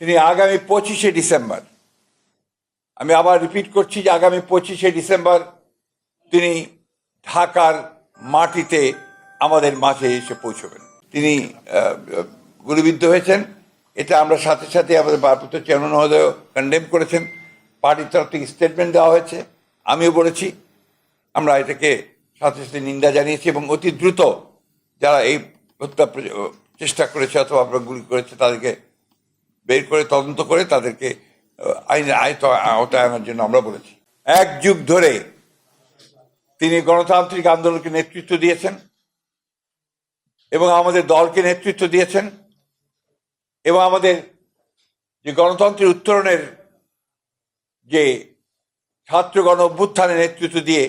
তিনি আগামী পঁচিশে ডিসেম্বর। আমি আবার রিপিট করছি যে আগামী পঁচিশে ডিসেম্বর তিনি ঢাকার মাটিতে আমাদের মাঝে এসে পৌঁছবেন। তিনি গুলিবিদ্ধ হয়েছেন। এটা আমরা সাথে সাথে আমাদের ভারপ্রাপ্ত চেয়ারম্যান মহোদয় কন্ডেম করেছেন। পার্টির তরফ থেকে স্টেটমেন্ট দেওয়া হয়েছে। আমিও বলেছি, আমরা এটাকে সাথে সাথে নিন্দা জানিয়েছি এবং অতি দ্রুত যারা এই হত্যা চেষ্টা করেছে অথবা গুলি করেছে তাদেরকে বের করে তদন্ত করে তাদেরকে আইনের আয়ত আওতায় আনার জন্য আমরা বলেছি। এক যুগ ধরে তিনি গণতান্ত্রিক আন্দোলনকে নেতৃত্ব দিয়েছেন এবং আমাদের দলকে নেতৃত্ব দিয়েছেন এবং আমাদের যে গণতন্ত্রের উত্তরণের যে ছাত্রগণ অভ্যুত্থানে নেতৃত্ব দিয়ে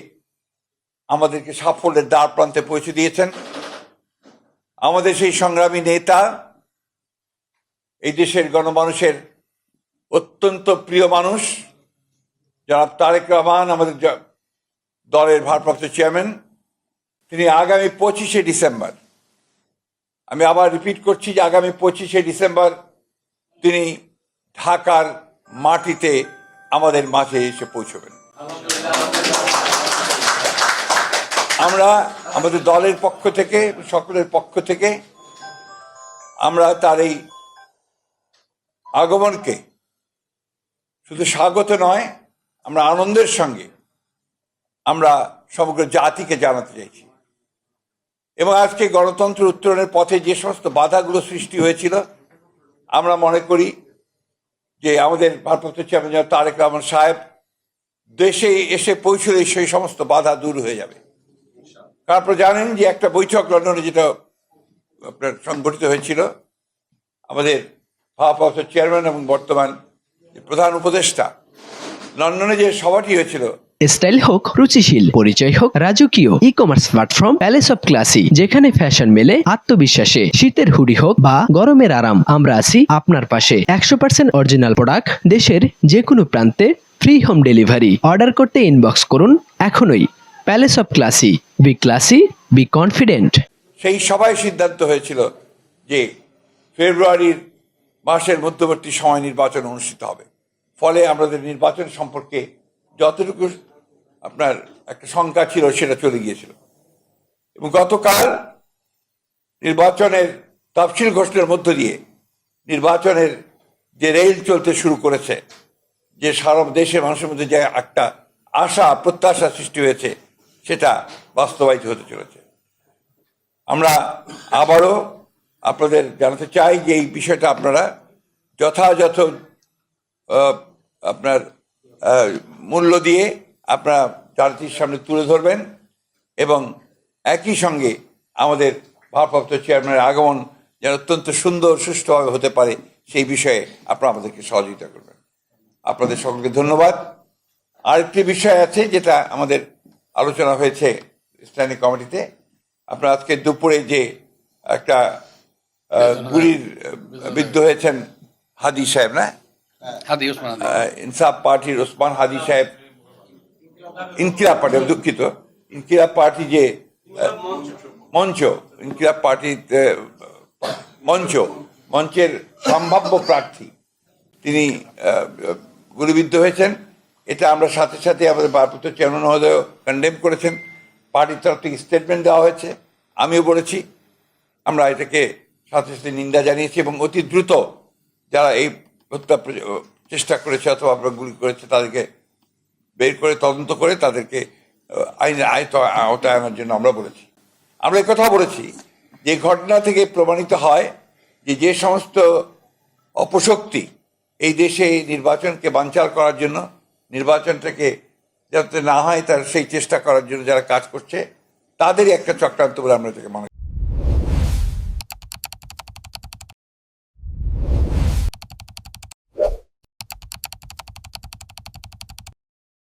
আমাদেরকে সাফল্যের দ্বার প্রান্তে পৌঁছে দিয়েছেন। আমাদের সেই সংগ্রামী নেতা এই দেশের গণমানুষের অত্যন্ত প্রিয় মানুষ যারা তারেক রহমান, আমাদের দলের ভারপ্রাপ্ত চেয়ারম্যান। তিনি আগামী পঁচিশে ডিসেম্বর, আমি আবার রিপিট করছি যে আগামী পঁচিশে ডিসেম্বর তিনি ঢাকার মাটিতে আমাদের মাঝে এসে পৌঁছবেন। আমরা আমাদের দলের পক্ষ থেকে, সকলের পক্ষ থেকে আমরা তার এই আগমনকে শুধু স্বাগত নয়, আমরা আনন্দের সঙ্গে আমরা সমগ্র জাতিকে জানাতে চাইছি। এবং আজকে গণতন্ত্র উত্তরণের পথে যে সমস্ত বাধাগুলো সৃষ্টি হয়েছিল, আমরা মনে করি যে আমাদের ভারপ্রাপ্ত চেয়ারম্যান তারেক রহমান সাহেব দেশে এসে পৌঁছলে সেই সমস্ত বাধা দূর হয়ে যাবে। তারপর জানেন যে একটা বৈঠক লন্ডনে যেটা আপনার সংগঠিত হয়েছিল, আমাদের ভারপ্রাপ্ত চেয়ারম্যান এবং বর্তমান প্রধান উপদেষ্টা। লন্ডনে যে সভাটি হয়েছিল স্টাইল হোক রুচিশীল পরিচয় হোক রাজকীয় e commerce platform palace of classy যেখানে ফ্যাশন মেলে আত্মবিশ্বাসে শীতের হুডি হোক বা গরমের আরাম আমরা আছি আপনার পাশে। একশো পার্সেন্ট অরিজিনাল প্রোডাক্ট দেশের যে কোনো প্রান্তে ফ্রি হোম ডেলিভারি অর্ডার করতে ইনবক্স করুন এখনই। Palace of classy be classy be confident সেই সবাই সিদ্ধান্ত হয়েছিল যে ফেব্রুয়ারির মাসের মধ্যবর্তী সময় নির্বাচন অনুষ্ঠিত হবে। ফলে আমাদের নির্বাচন সম্পর্কে যতটুকু আপনার একটা শঙ্কা ছিল সেটা চলে গিয়েছিল। এবং গতকাল নির্বাচনের তফসিল ঘোষণার মধ্য দিয়ে নির্বাচনের যে রেল চলতে শুরু করেছে, যে সারা দেশের মানুষের মধ্যে যে একটা আশা, প্রত্যাশা সৃষ্টি হয়েছে, সেটা বাস্তবায়িত হতে চলেছে। আমরা আবারও আপনাদের জানাতে চাই যে এই বিষয়টা আপনারা যথাযথ আপনার মূল্য দিয়ে আপনারা জাতির সামনে তুলে ধরবেন এবং একই সঙ্গে আমাদের ভারপ্রাপ্ত চেয়ারম্যানের আগমন যেন অত্যন্ত সুন্দর, সুষ্ঠুভাবে হতে পারে সেই বিষয়ে আপনারা আমাদেরকে সহযোগিতা করবেন। আপনাদের সকলকে ধন্যবাদ। আরেকটি বিষয় আছে যেটা আমাদের আলোচনা হয়েছে স্ট্যান্ডিং কমিটিতে। আপনারা আজকে দুপুরে যে একটা গুলির বিদ্ধ হয়েছেন হাদি সাহেব না? হাদি ওসমান ইনসাফ পার্টির ওসমান হাদি সাহেব ইনকিলাব পার্টি আমি দুঃখিত। ইনকিলাব পার্টি যে মঞ্চ ইনকিলাব পার্টি মঞ্চ মঞ্চের সম্ভাব্য প্রার্থী তিনি গুলিবিদ্ধ হয়েছেন। এটা আমরা সাথে সাথে আমাদের ভারপ্রাপ্ত চেয়ারম্যান মহোদয় কন্ডেম করেছেন। পার্টির তরফ থেকে স্টেটমেন্ট দেওয়া হয়েছে। আমিও বলেছি আমরা এটাকে সাথে সাথে নিন্দা জানিয়েছি এবং অতি দ্রুত যারা এই হত্যা চেষ্টা করেছে অথবা গুলি করেছে, তাদেরকে বের করে, তদন্ত করে তাদেরকে আইনের আয়ত আওতায় আনার জন্য আমরা বলেছি। আমরা কথা বলেছি যে ঘটনা থেকে প্রমাণিত হয় যে যে সমস্ত অপশক্তি এই দেশে নির্বাচনকে বানচাল করার জন্য, নির্বাচনটাকে যাতে না হয় তার সেই চেষ্টা করার জন্য যারা কাজ করছে, তাদেরই একটা চক্রান্ত বলে আমরা এটাকে মনে